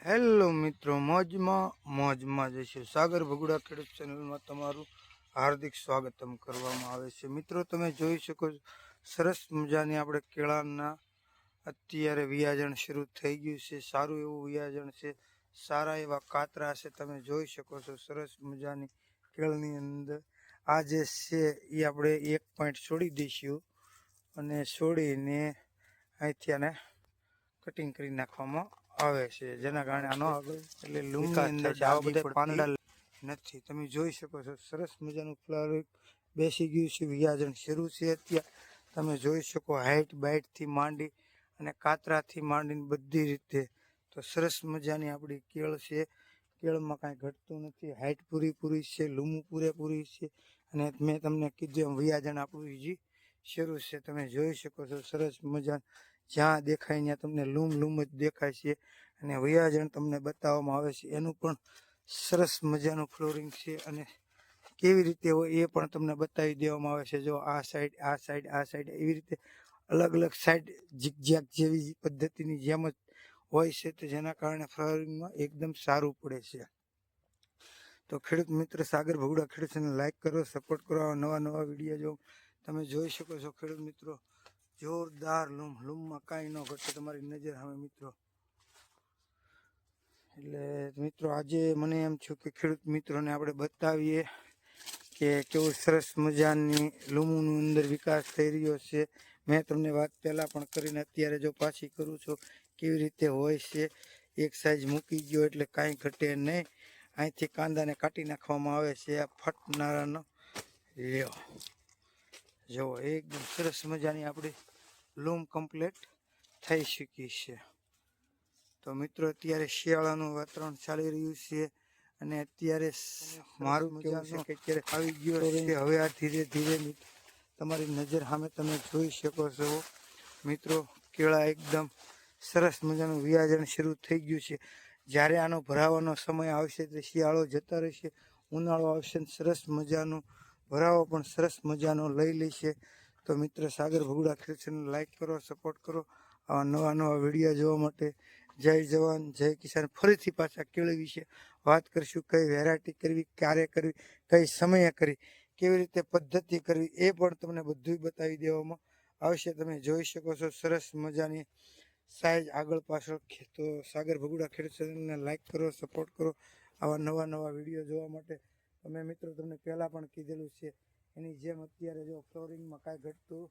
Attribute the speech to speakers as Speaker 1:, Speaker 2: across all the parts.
Speaker 1: Hello મિત્રો, મોજમાં મોજમાં જઈશું સાગર ભગુડા ખેડૂત ચેનલમાં તમારું હાર્દિક સ્વાગતમ કરવામાં આવે છે. મિત્રો, તમે જોઈ શકો છો, સરસ મજાની આપણે કેળાના અત્યારે વિયાજણ શરૂ થઈ ગયું છે. સારું એવું વિયાજણ છે. સારા એવા કાતરા છે, તમે જોઈ શકો છો. સરસ મજાની કેળની અંદર આ જે છે એ આપણે એક પોઈન્ટ છોડી દઈશું અને છોડીને અહીંથી આને કટિંગ કરી નાખવામાં આવે છે જેના કારણે આનો એટલે લૂમની અંદર આવા બધા પાંદડા નથી. તમે જોઈ શકો છો સરસ મજાનું ફ્લાવર બેસી ગયું છે વિયાજન શરૂ છે અત્યારે. તમે જોઈ શકો હાઈટ બાઇટથી માંડી અને કાતરાથી માંડીને બધી રીતે. તો સરસ મજાની આપણી કેળ છે. કેળમાં કાંઈ ઘટતું નથી. હાઈટ પૂરી છે લૂમું પૂરેપૂરી છે. અને મેં તમને કીધું એમ વિયાજણ આપણું હજી શરૂ છે. તમે જોઈ શકો છો સરસ મજા જ્યાં દેખાય ત્યાં તમને લૂમ લૂમ જ દેખાય છે અને વૈયાજણ તમને બતાવવામાં આવે છે. એનું પણ સરસ મજાનું ફ્લોરિંગ છે અને કેવી રીતે હોય એ પણ તમને બતાવી દેવામાં આવે છે. જો આ સાઈડ આ સાઈડ આ સાઈડ એવી રીતે અલગ અલગ સાઈડ ઝીકઝેક જેવી પદ્ધતિની જેમ જ હોય છે તો જેના કારણે ફ્લાવરિંગમાં એકદમ સારું પડે છે. તો ખેડૂત મિત્ર સાગર ભગુડા ખેડૂતને લાઈક કરો સપોર્ટ કરો. નવા નવા વીડિયો જો તમે જોઈ શકો છો ખેડૂત મિત્રો. જોરદાર લૂમ, લૂમમાં કાંઈ ન ઘટે તમારી નજર સામે મિત્રો. એટલે મિત્રો, આજે મને એમ છું કે ખેડૂત મિત્રોને આપણે બતાવીએ કે કેવું સરસ મજાની લૂમોનું અંદર વિકાસ થઈ રહ્યો છે. મેં તમને વાત પહેલાં પણ કરીને અત્યારે જો પાછી કરું છું, કેવી રીતે હોય છે, એક સાઈઝ મૂકી ગયો એટલે કાંઈ ઘટે નહીં. અહીંથી કાંદાને કાઢી નાખવામાં આવે છે, આ ફટનારાનો. લ્યો. જુઓ, એકદમ સરસ મજાની આપણી લૂમ કમ્પ્લીટ થઈ શકી છે. તો મિત્રો અત્યારે શિયાળાનું વાતાવરણ ચાલી રહ્યું છે અને અત્યારે મારું કેવું છે કે અત્યારે આવી ગયો છે. હવે આ ધીરે ધીરે તમારી નજર સામે તમે જોઈ શકો છો. મિત્રો કેળા એકદમ સરસ મજાનું વિયાજણ શરૂ થઈ ગયું છે. જ્યારે આનો ભરાવાનો સમય આવશે તો શિયાળો જતા રહેશે. ઉનાળો આવશે સરસ મજાનું ભરાવો પણ સરસ મજાનો લઈ લેશે. તો મિત્ર, સાગર ભગુડા ખેડૂતને લાઈક કરો સપોર્ટ કરો. આવા નવા નવા વીડિયો જોવા માટે જય જવાન, જય કિસાન. ફરીથી પાછા કેળી વિશે વાત કરીશું. કઈ વેરાયટી કરવી, ક્યારે કરવી, કઈ સમયે કરવી, કેવી રીતે પદ્ધતિ કરવી, એ પણ તમને બધું બતાવી દેવામાં આવશે. તમે જોઈ શકો છો, સરસ મજાની સાઈઝ આગળ પાછળ તો સાગર ભગુડા ખેડૂત ચેનલને લાઈક કરો સપોર્ટ કરો. આવા નવા નવા વીડિયો જોવા માટે અમે મિત્રો, તમને પહેલાં પણ કીધેલું છે એની જેમ અત્યારે જો ફ્લોરિંગમાં કાંઈ ઘટતું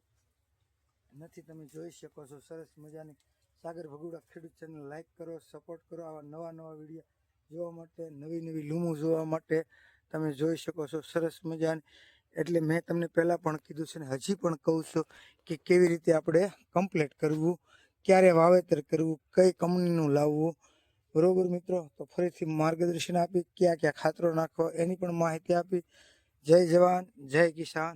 Speaker 1: નથી, તમે જોઈ શકો છો. સરસ મજાની સાગર ભગુડા ખેડૂત ચેનલ લાઈક કરો, સપોર્ટ કરો. આવા નવા નવા વીડિયો જોવા માટે, નવી નવી લૂમો જોવા માટે તમે જોઈ શકો છો. સરસ મજાની. એટલે મેં તમને પહેલાં પણ કીધું છે ને, હજી પણ કહું છું કે કેવી રીતે આપણે કમ્પ્લીટ કરવું, ક્યારે વાવેતર કરવું, કઈ કંપનીનું લાવવું. બરોબર મિત્રો? તો ફરીથી માર્ગદર્શન આપી, ક્યાં ક્યાં ખાતરો નાખવા, એની પણ માહિતી આપી. જય જવાન જય કિસાન.